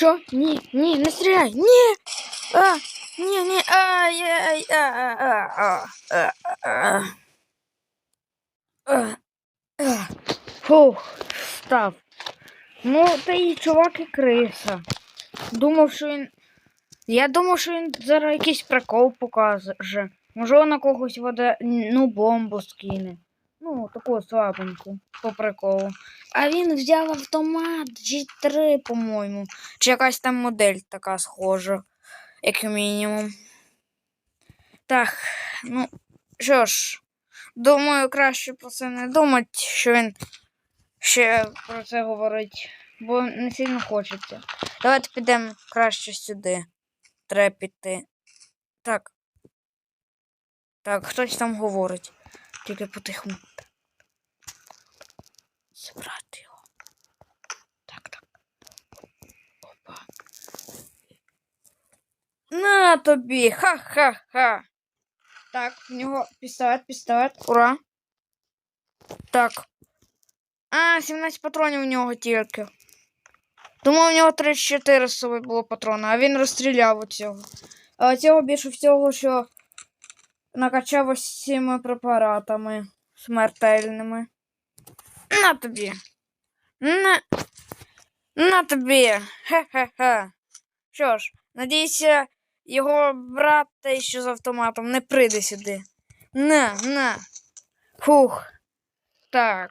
Що? Ні, ні, не стріляй! Ні! А, ні, ні, ай, ай, а, а, а. А, а. Фух, став. Ну, та і чувак і криса. Думав, що він. Я думав, що він зараз якийсь прикол покаже. Може, на когось вода, ну, бомбу скине. Ну, таку слабеньку, по приколу. А він взяв автомат G3, по-моєму. Чи якась там модель така схожа, як мінімум. Так, ну, що ж, думаю, краще про це не думати, що він ще про це говорить, бо не сильно хочеться. Давайте підемо краще сюди. Треба піти. Так. Так, хтось там говорить. Тільки потихому. Забрати його. Так, так. Опа. На тобі! Ха-ха-ха. Так, в нього пістолет, пістолет. Ура. Так. А, 17 патронів у нього тільки. Думаю, у нього 34 з собою було патрона, а він розстріляв оцього. А цього більше всього, що накачав ось препаратами смертельними. На тобі. На, на тобі. Хе-хе-хе. Що ж, надіюся, його брат та ще з автоматом не прийде сюди. На, на. Фух. Так.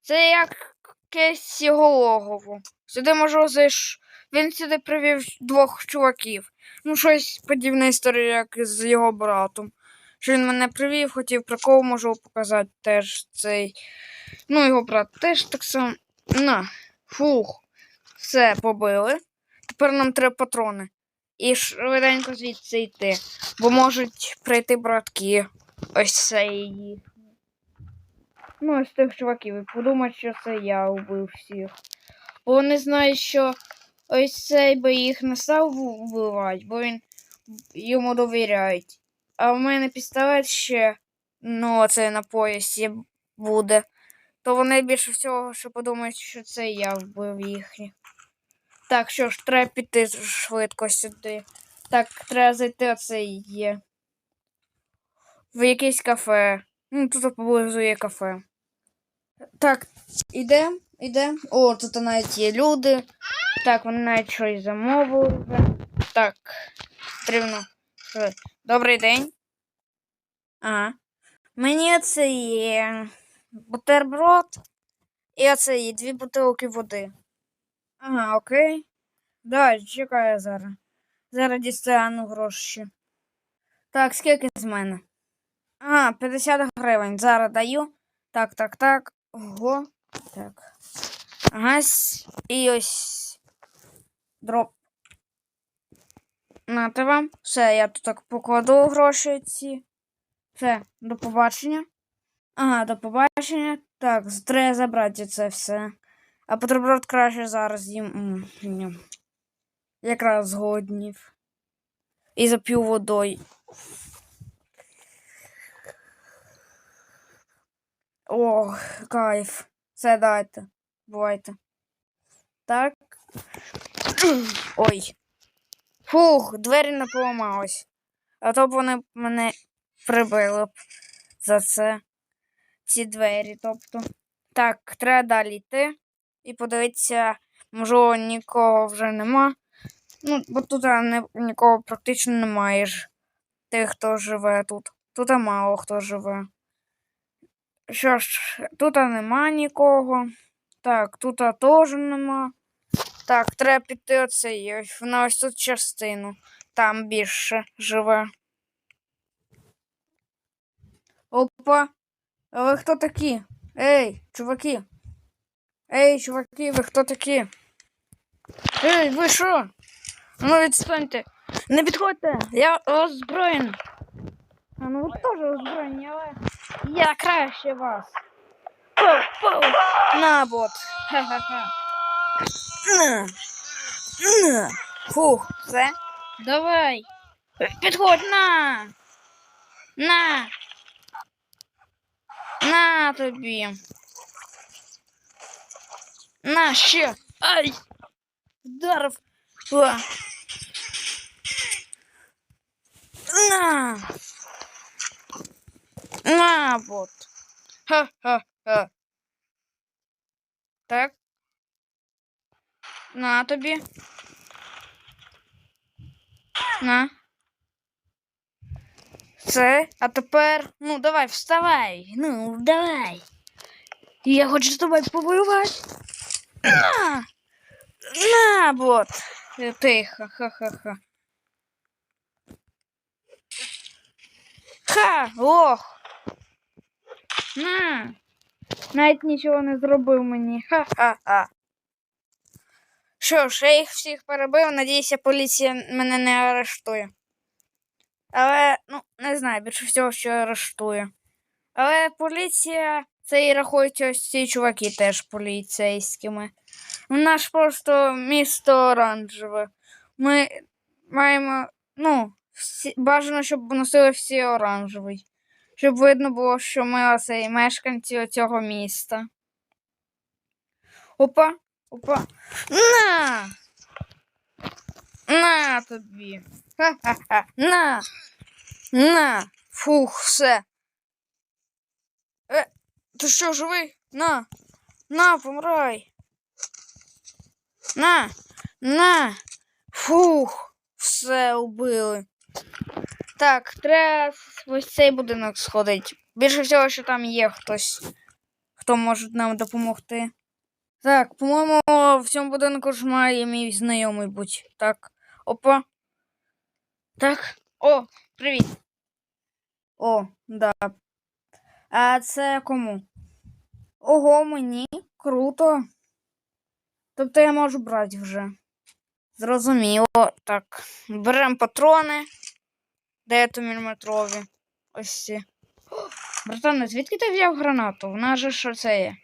Це якесь його логово. Сюди може зайш. Він сюди привів двох чуваків. Ну, щось подібна історія, як з його братом. Що він мене привів, хотів прикол можу показати теж цей. Ну, його брат теж так само. На. Фух. Все побили. Тепер нам треба патрони. І швиденько звідси йти. Бо можуть прийти братки. Ось це її. Ну, ось тих чуваків. І подумають, що це я убив всіх. Бо вони знають, що ось цей би їх не став вбивати, бо він йому довіряють. А в мене пістолет ще, ну, це на поясі буде. То вони більше всього, що подумають, що це я вбив їхніх. Так, що ж, треба піти швидко сюди. Так, треба зайти оце є. В якесь кафе. Ну, тут поблизу є кафе. Так, ідем, ідем. О, тут навіть є люди. Так, вони навіть щось замовили. Так, потрібно. Добрий день. Ага. Мені це є бутерброд. І оце є дві бутилки води. Ага, окей. Да, чекаю зараз. Зараз дістану гроші. Так, скільки з мене? Ага, 50 гривень. Зараз даю. Так, так, так. Ого. Так. Ага. І ось. Дроп. Нате вам. Все, я тут так покладу гроші ці. Все, до побачення. Ага, до побачення. Так, треба забрати це все. А бутерброд краще зараз їм. Якраз згоднів. І зап'ю водою. Ох, кайф. Все, дайте. Бувайте. Так. Ой. Фух, двері не поламались. А то б вони мене прибили б за це. Ці двері, тобто. Так, треба далі йти і подивитися, може, нікого вже нема. Ну, бо тут не, нікого практично немає ж. Тих, хто живе тут. Тут мало хто живе. Що ж, тут нема нікого. Так, тут теж нема. Так, треба піти оцей. ось На ось тут частину. Там більше живе. Опа. А ви хто такі? Ей, чуваки. Ей, чуваки, ви хто такі? Ей, ви що? Ну відстаньте. Не підходьте, я озброєн. А ну ви теж озброєні, але я краще вас. Пау. На, бот. Ха-ха-ха. Фух, все. Давай. Підходь на. На. На тобі. На ще. Ай. Вдарив. О. На. На, вот. Ха-ха-ха. Так. На тобі. На. Це, а тепер, ну, давай, вставай. Ну, давай. Я хочу з тобою повоювати. На! На, вот. Е, Тихо, ха-ха-ха. Ха, ох. На. Навіть нічого не зробив мені. Ха-ха-ха. Що ж, я їх всіх перебив, надіюся, поліція мене не арештує. Але, ну, не знаю, більше всього, що арештує. Але поліція, це і рахують ось ці чуваки теж поліцейськими. У нас просто місто оранжеве. Ми маємо, ну, всі, бажано, щоб носили всі оранжевий. Щоб видно було, що ми оцей мешканці цього міста. Опа, опа. На! На тобі. Ха-ха-ха. На. На. Фух, все. Е, ти що, живий? На. На, помирай. На. На. Фух. Все убили. Так, треба в цей будинок сходити. Більше всього, що там є хтось, хто може нам допомогти. Так, по-моєму, в цьому будинку ж має мій знайомий бути. Так. Опа. Так. О, привіт. О, да. А це кому? Ого, мені. Круто. Тобто я можу брати вже. Зрозуміло. Так. Беремо патрони. 9-мм. Ось ці. О, Братане, звідки ти взяв гранату? В нас же що це є?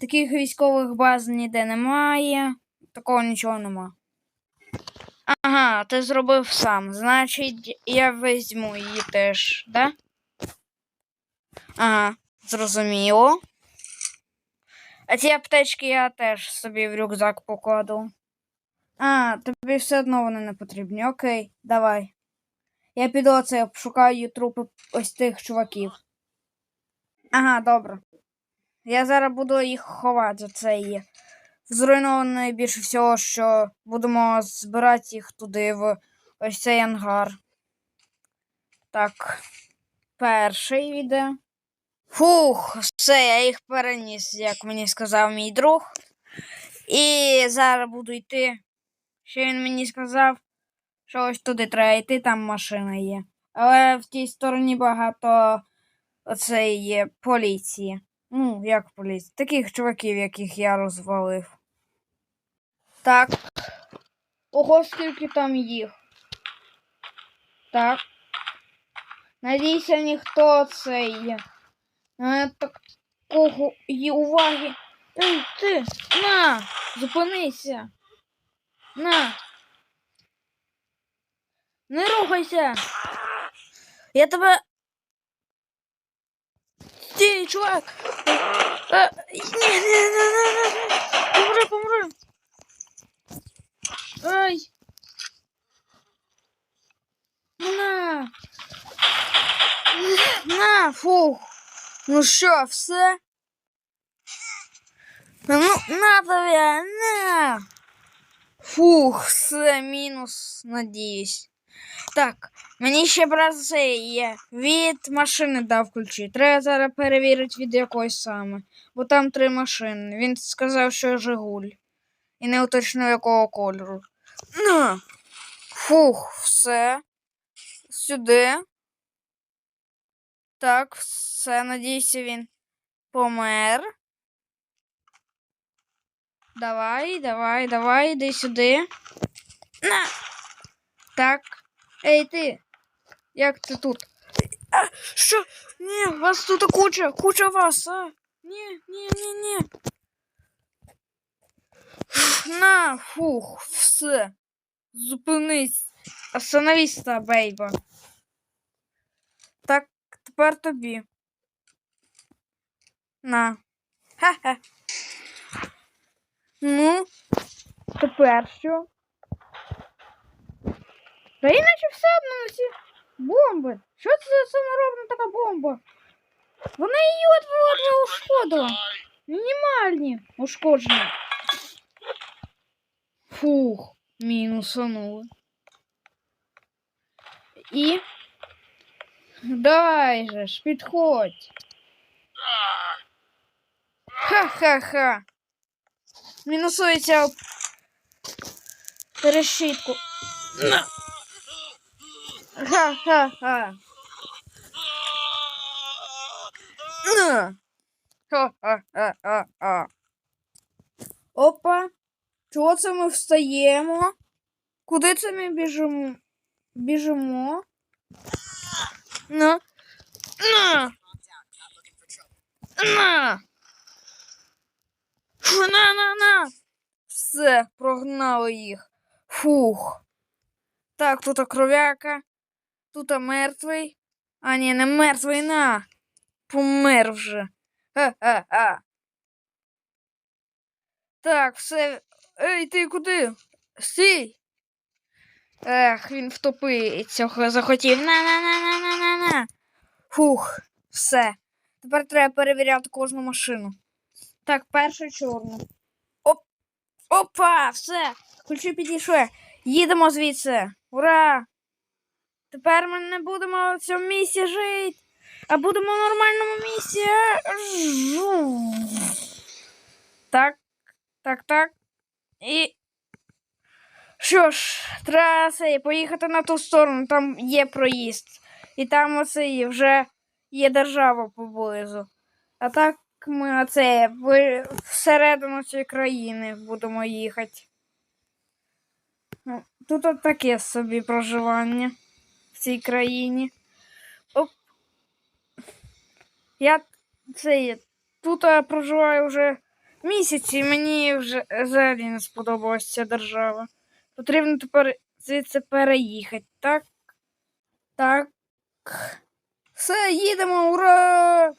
Таких військових баз ніде немає. Такого нічого нема. Ага, ти зробив сам. Значить, я візьму її теж, да? Ага, зрозуміло. А ці аптечки я теж собі в рюкзак покладу. А, тобі все одно вони не потрібні. Окей, давай. Я піду оце обшукаю трупи ось тих чуваків. Ага, добре. Я зараз буду їх ховати, це є. Зруйновано більше всього, що будемо збирати їх туди, в ось цей ангар. Так. Перший йде. Фух, все, я їх переніс, як мені сказав мій друг. І зараз буду йти. Ще він мені сказав, що ось туди треба йти, там машина є. Але в тій стороні багато оце є поліції. Ну, як поліції? Таких чуваків, яких я розвалив. Так. Ого, скільки там їх. Так. Надійся, ніхто це є. Е, такого є уваги. Ей, ти, на, зупинися. На. Не рухайся. Я тебе. Стій, чувак. Е, Ні, ні, ні, ні, ні, ні. Помри, помри. Ай. На. На, фух. Ну що, все? Ну, на тобі, на. Фух, все, мінус, надіюсь. Так, мені ще брат це є. Від машини дав ключі. Треба зараз перевірити від якої саме. Бо там три машини. Він сказав, що Жигуль. І не уточнив, якого кольору. На. Фух, все. Сюди. Так, все, надіюся, він помер. Давай, давай, давай, іди сюди. На. Так. Ей, ти. Як ти тут? А, що? Ні, вас тут куча, куча вас, а? Ні, ні, ні, ні. На, фух, все. Зупинись. Остановись, та, бейба. Так, тепер тобі. На. Ха-ха. Ну, тепер що? Та іначе все одно на ці бомби. Що це за саморобна така бомба? Вона її от от ушкодила. Мінімальні ушкодження. Фух, мінусанули. І. Давай же ж, підходь. Ха-ха-ха. Мінусується об решітку. На. Ха-ха-ха. На. Ха-ха-ха-ха. Опа. Чого це ми встаємо? Куди це ми біжимо? Біжимо. На. На. На. На, на, на. Все, прогнали їх. Фух. Так, тут кров'яка. Тут мертвий. А ні, не мертвий, на. Помер вже. Ха-ха-ха. Так, все. Ей, ти куди? Стій. Ех, він втопиться захотів. На-на-на-на-на-на-на. Фух, все. Тепер треба перевіряти кожну машину. Так, першу чорну. Оп! Опа! Все! Ключі підійшли. Їдемо звідси. Ура! Тепер ми не будемо в цьому місці жити, а будемо в нормальному місці. Так, так, так. І. Що ж, треба поїхати на ту сторону, там є проїзд. І там оце вже є держава поблизу. А так ми оце всередину цієї країни будемо їхати. Ну, Тут от таке собі проживання цій країні. Оп. Я це, тут я проживаю вже місяць і мені вже взагалі не сподобалася ця держава. Потрібно тепер звідси переїхати. Так. Так. Все, їдемо, ура!